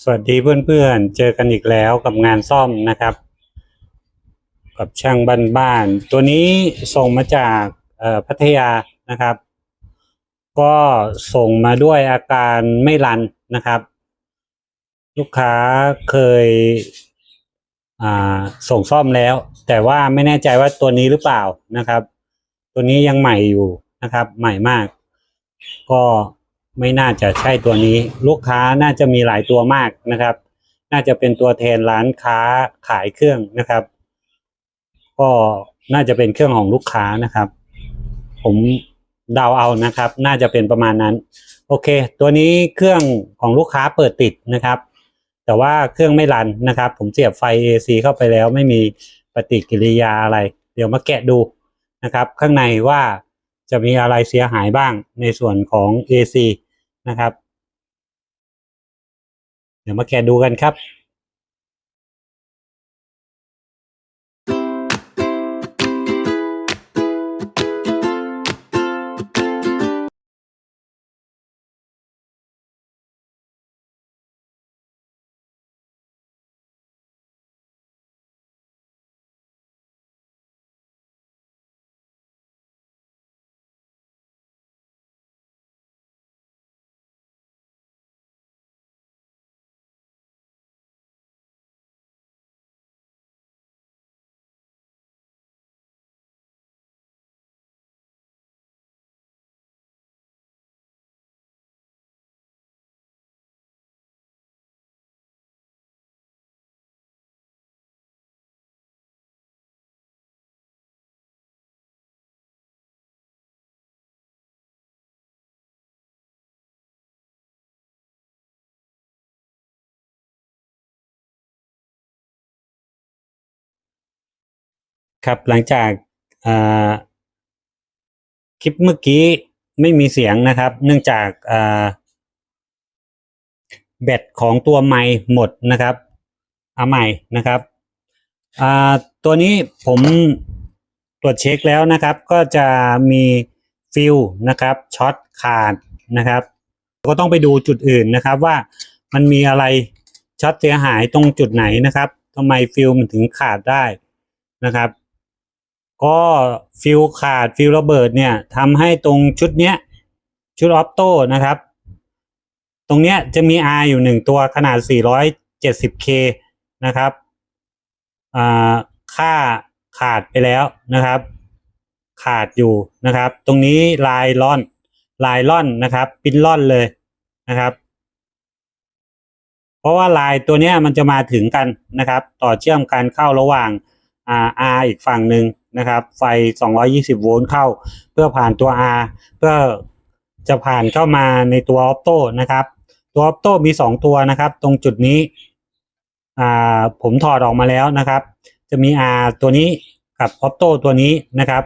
สวัสดีเพื่อนๆ เจอกันอีกแล้วกับงานซ่อมนะครับ กับช่างบ้านๆตัวนี้ส่งมาจากพัทยานะครับ ก็ส่งมาด้วยอาการไม่รันนะครับ ลูกค้าเคยส่งซ่อมแล้ว แต่ว่าไม่แน่ใจว่าตัวนี้หรือเปล่านะครับ ตัวนี้ยังใหม่อยู่นะครับ ใหม่มาก ก็ ไม่น่าจะใช่ตัวนี้ ลูกค้าน่าจะมีหลายตัวมากนะครับ น่าจะเป็นตัวแทนร้านค้าขายเครื่องนะครับ ก็น่าจะเป็นเครื่องของลูกค้านะครับ ผมเดาเอานะครับ น่าจะเป็นประมาณนั้น โอเค ตัวนี้เครื่องของลูกค้าเปิดติดนะครับ แต่ว่าเครื่องไม่รันนะครับ ผมเสียบไฟ AC เข้าไปแล้วไม่มีปฏิกิริยาอะไร เดี๋ยวมาแกะดูนะครับ ข้างในว่าจะมีอะไรเสียหายบ้างในส่วนของ AC นะครับ เดี๋ยวมาแกะดูกันครับ ครับหลังจากอ่าคลิปเมื่อกี้ไม่มีเสียงนะครับ เนื่องจากอ่าแบตของตัวไมค์หมดนะครับเอาใหม่นะครับอ่าตัวนี้ผมตรวจเช็คแล้วนะครับ ก็จะมีฟิลนะครับช็อตขาดนะครับ ก็ต้องไปดูจุดอื่นนะครับว่ามันมีอะไรช็อตเสียหายตรงจุดไหนนะครับทำไมฟิลมันถึงขาดได้นะครับ ก็ฟิลขาดฟิลระเบิดเนี่ยทำให้ตรงชุดเนี้ย ชุดออฟโต้นะครับ ตรงเนี้ยจะมี R อยู่หนึ่งตัวขนาด 470K นะครับอ่าค่าขาดไปแล้วนะครับ ขาดอยู่นะครับ ตรงนี้ลายล่อนลายล่อนนะครับ ปิ้นล่อนเลยนะครับ เพราะว่าลายตัวเนี้ยมันจะมาถึงกันนะครับ ต่อเชื่อมกันเข้าระหว่าง R R อีกฝั่งหนึ่ง นะครับ ไฟ 220 โวลต์เข้า เพื่อผ่านตัว R เพื่อจะผ่านเข้ามาในตัวออ t โต้นะครับ ตัวออ t โต้มี 2 ตัวนะครับ ตรงจุดนี้อ่าผมถอดออกมาแล้วนะครับ จะมี R ตัวนี้กับออ t โต้ตัวนี้นะครับ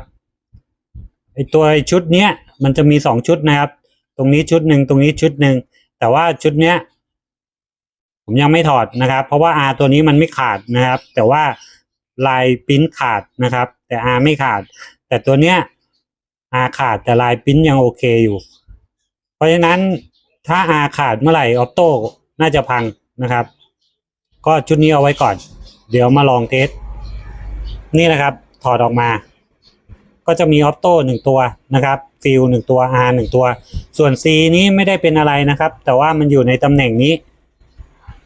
ไอตัวชุดเนี้ยมันจะมี 2 ชุดนะครับ ตรงนี้ชุดหนึ่งตรงนี้ชุดหนึ่งแต่ว่าชุดเนี้ยผมยังไม่ถอดนะครับ เพราะว่า R ตัวนี้มันไม่ขาดนะครับ แต่ว่าลายปิ้นขาดนะครับ แต่ R ไม่ขาด แต่ตัวเนี้ย R ขาดแต่ลายปิ้นยังโอเคอยู่ เพราะฉะนั้นถ้า R ขาดเมื่อไหร่ออโต้น่าจะพังนะครับ ก็ชุดนี้เอาไว้ก่อน เดี๋ยวมาลองเทส นี่นะครับ ถอดออกมา ก็จะมีออโต้หนึ่งตัวนะครับฟิลหนึ่งตัว R หนึ่งตัว ส่วน C นี้ไม่ได้เป็นอะไรนะครับ แต่ว่ามันอยู่ในตำแหน่งนี้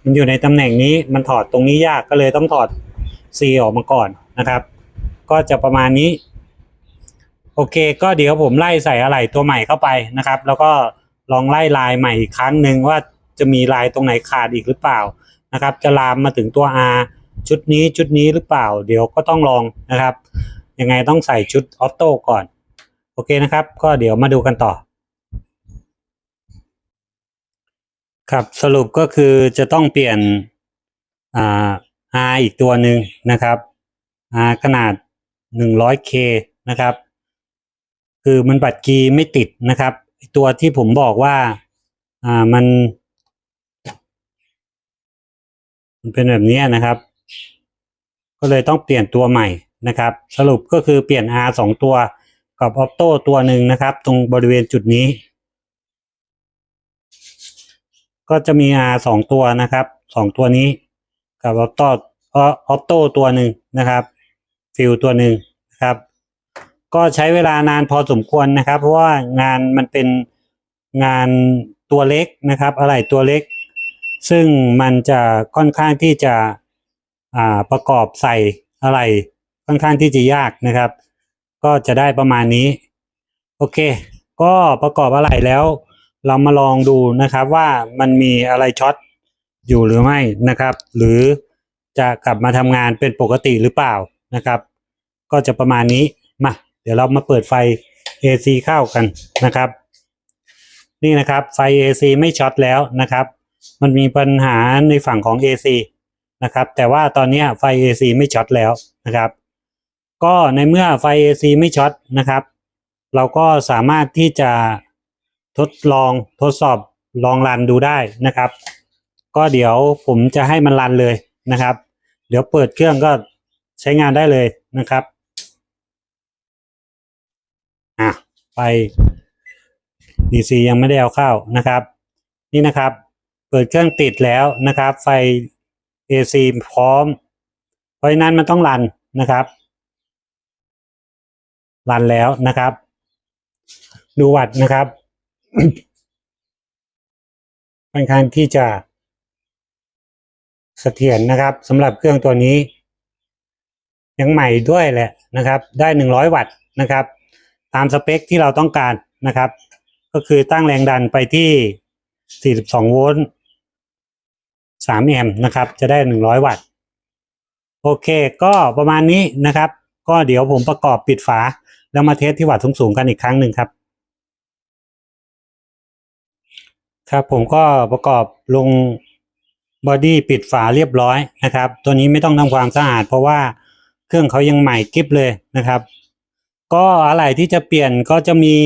มันอยู่ในตำแหน่งนี้มันถอดตรงนี้ยากก็เลยต้องถอด C ออกมาก่อนนะครับ ก็จะประมาณนี้ โอเค ก็เดี๋ยวผมไล่ใส่อะไหล่ตัวใหม่เข้าไปนะครับ แล้วก็ลองไล่ลายใหม่อีกครั้งหนึ่งว่าจะมีลายตรงไหนขาดอีกหรือเปล่านะครับ จะลามมาถึงตัว R ชุดนี้ชุดนี้หรือเปล่า เดี๋ยวก็ต้องลองนะครับ ยังไงต้องใส่ชุดออโต้ก่อน โอเคนะครับ ก็เดี๋ยวมาดูกันต่อ ครับสรุปก็คือจะต้องเปลี่ยนอ่า R อีกตัวหนึ่งนะครับ R ขนาด 100K นะครับ คือมันบัตรกีย์ไม่ติดนะครับ ตัวที่ผมบอกว่าอ่ามัน มันเป็นแบบนี้นะครับ ก็เลยต้องเปลี่ยนตัวใหม่นะครับ สรุปก็คือเปลี่ยน R สองตัวกับออ t โต้ตัวหนึ่งนะครับ ตรงบริเวณจุดนี้ ก็จะมี R สองตัวนะครับสองตัวนี้กับออโต้ออโต้ตัวหนึ่งนะครับ ฟิลตัวหนึ่งนะครับ ก็ใช้เวลานานพอสมควรนะครับ เพราะว่างานมันเป็นงานตัวเล็กนะครับอะไรตัวเล็ก ซึ่งมันจะค่อนข้างที่จะประกอบใส่อะไรค่อนข้างที่จะยากนะครับ ก็จะได้ประมาณนี้ โอเค ก็ประกอบอะไรแล้ว เรามาลองดูนะครับว่ามันมีอะไรช็อตอยู่หรือไม่นะครับ หรือจะกลับมาทำงานเป็นปกติหรือเปล่า นะครับ ก็จะประมาณนี้มาเดี๋ยวเรามาเปิดไฟ AC เข้ากันนะครับ นี่นะครับไฟ AC ไม่ช็อตแล้วนะครับ มันมีปัญหาในฝั่งของ AC นะครับ แต่ว่าตอนนี้ไฟ AC ไม่ช็อตแล้วนะครับ ก็ในเมื่อไฟ AC ไม่ช็อตนะครับ เราก็สามารถที่จะทดลองทดสอบลองรันดูได้นะครับ ก็เดี๋ยวผมจะให้มันรันเลยนะครับ เดี๋ยวเปิดเครื่องก็ ใช้งานได้เลยนะครับอะไฟ DC ยังไม่ได้เอาเข้านะครับ นี่นะครับ เปิดเครื่องติดแล้วนะครับ ไฟ AC พร้อม เพราะฉะนั้นมันต้องรันนะครับ รันแล้วนะครับ ดูวัดนะครับค่อนข้างที่จะเสถียรนะครับสำหรับเครื่องตัวนี้ ยังใหม่ด้วยแหละนะครับ ได้หนึ่งร้อยวัตต์นะครับ ตามสเปคที่เราต้องการนะครับ ก็คือตั้งแรงดันไปที่ 42 โวลต์ 3 แอมป์นะครับ จะได้ 100 วัตต์ โอเค ก็ประมาณนี้นะครับ ก็เดี๋ยวผมประกอบปิดฝา แล้วมาเทสที่วัตต์สูงๆกันอีกครั้งหนึ่งครับ ครับผมก็ประกอบลงบอดี้ปิดฝาเรียบร้อยนะครับ ตัวนี้ไม่ต้องทำความสะอาดเพราะว่า เครื่องเขายังใหม่กริบเลยนะครับ ก็อะไรที่จะเปลี่ยนก็จะมี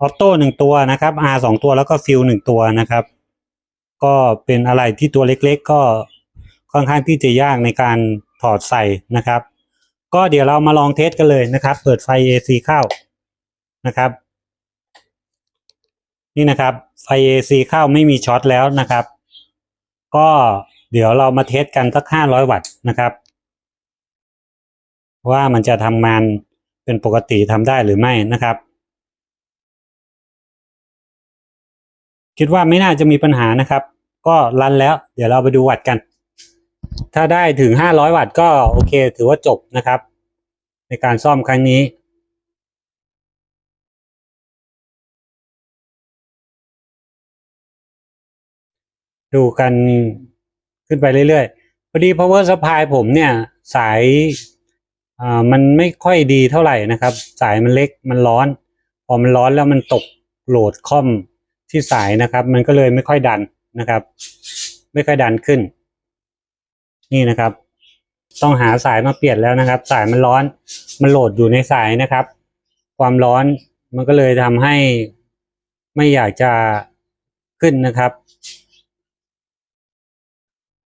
ออโต้หนึ่งตัวนะครับ R สองตัวแล้วก็ฟิลหนึ่งตัวนะครับ ก็เป็นอะไรที่ตัวเล็กๆ ก็ค่อนข้างที่จะยากในการถอดใส่นะครับ ก็เดี๋ยวเรามาลองเทสกันเลยนะครับ เปิดไฟ AC เข้านะครับ นี่นะครับไฟ AC เข้าไม่มีช็อตแล้วนะครับ ก็เดี๋ยวเรามาเทสกันสักห้าร้อยวัตต์นะครับ ว่ามันจะทำงานเป็นปกติทำได้หรือไม่นะครับ คิดว่าไม่น่าจะมีปัญหานะครับ ก็รันแล้ว เดี๋ยวเราไปดูวัตต์กัน ถ้าได้ถึงห้าร้อยวัตต์ก็โอเค ถือว่าจบนะครับ ในการซ่อมครั้งนี้ดูกันขึ้นไปเรื่อยๆ พอดี power supply ผมเนี่ย สาย อ่ามันไม่ค่อยดีเท่าไหร่นะครับ สายมันเล็กมันร้อน พอมันร้อนแล้วมันตกโหลดคอมที่สายนะครับ มันก็เลยไม่ค่อยดันนะครับ ไม่ค่อยดันขึ้น นี่นะครับ ต้องหาสายมาเปลี่ยนแล้วนะครับ สายมันร้อนมันโหลดอยู่ในสายนะครับ ความร้อนมันก็เลยทำให้ไม่อยากจะขึ้นนะครับ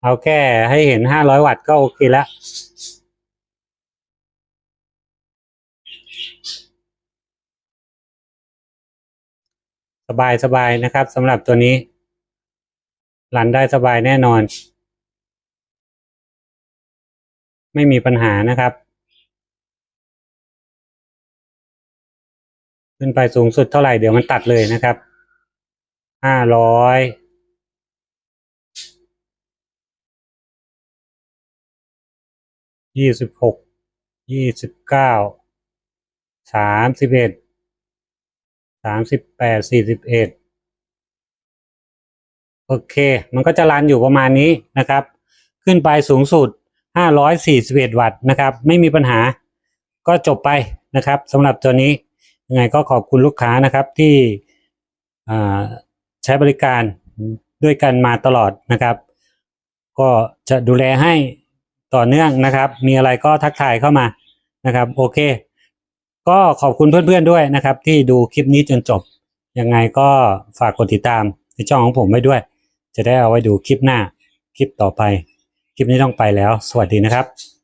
เอาแค่ให้เห็นห้าร้อยวัตต์ก็โอเคแล้ว บายสบายนะครับสำหรับตัวนี้รันได้สบายแน่นอน ไม่มีปัญหานะครับ ขึ้นไปสูงสุดเท่าไหร่เดี๋ยวมันตัดเลยนะครับห้าร้อยยี่สิบหกยี่สิบเก้าสามสิบเอ็ด สามสิบแปดสี่สิบเอ็ดโอเค มันก็จะรันอยู่ประมาณนี้นะครับ ขึ้นไปสูงสุด541วัตต์นะครับ ไม่มีปัญหาก็จบไปนะครับสำหรับตัวนี้ยังไงก็ขอบคุณลูกค้านะครับที่ใช้บริการด้วยกันมาตลอดนะครับ ก็จะดูแลให้ต่อเนื่องนะครับ มีอะไรก็ทักทายเข้ามานะครับ โอเค ก็ขอบคุณเพื่อนๆด้วยนะครับ ที่ดูคลิปนี้จนจบ ยังไงก็ฝากกดติดตามในช่องของผมไว้ด้วย จะได้เอาไว้ดูคลิปหน้าคลิปต่อไป คลิปนี้ต้องไปแล้ว สวัสดีนะครับ